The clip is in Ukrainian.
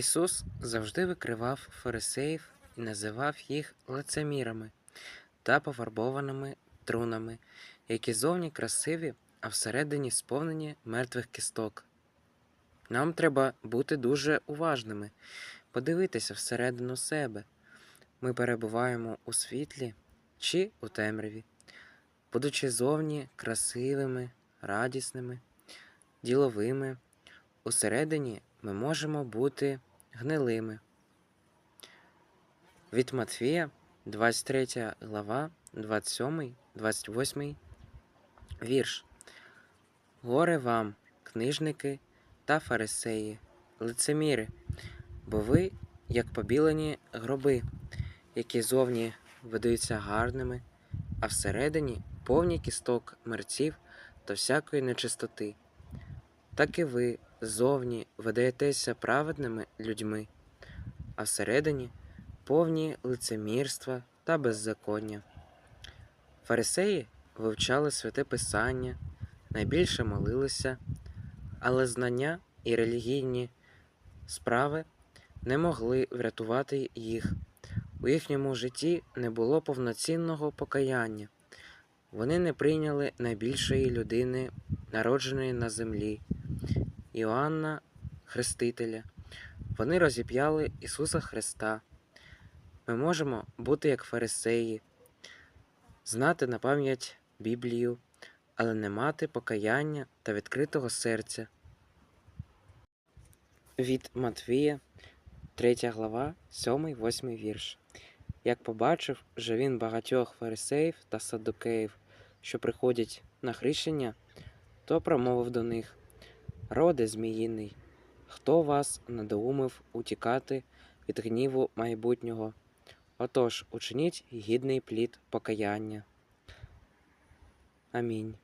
Ісус завжди викривав фарисеїв і називав їх лицемірами та пофарбованими трунами, які зовні красиві, а всередині сповнені мертвих кісток. Нам треба бути дуже уважними, подивитися всередину себе. Ми перебуваємо у світлі чи у темряві, будучи зовні красивими, радісними, діловими, усередині ми можемо бути гнилими. Від Матфія, 23 глава, 27, 28 вірш. Горе вам, книжники та фарисеї, лицеміри, бо ви, як побілені гроби, які зовні видаються гарними, а всередині повні кісток мерців та всякої нечистоти. Так і ви зовні видаєтеся праведними людьми, а всередині повні лицемірства та беззаконня. Фарисеї вивчали святе Писання, найбільше молилися, але знання і релігійні справи не могли врятувати їх. У їхньому житті не було повноцінного покаяння. Вони не прийняли найбільшої людини, народженої на землі, Іоанна Хрестителя. Вони розіп'яли Ісуса Христа. Ми можемо бути як фарисеї, знати на пам'ять Біблію, але не мати покаяння та відкритого серця. Від Матвія, 3 глава, 7-8 вірш. Як побачив же він багатьох фарисеїв та саддукеїв, що приходять на хрещення, то промовив до них: Роде зміїний, хто вас надоумив утікати від гніву майбутнього? Отож, учиніть гідний плід покаяння. Амінь.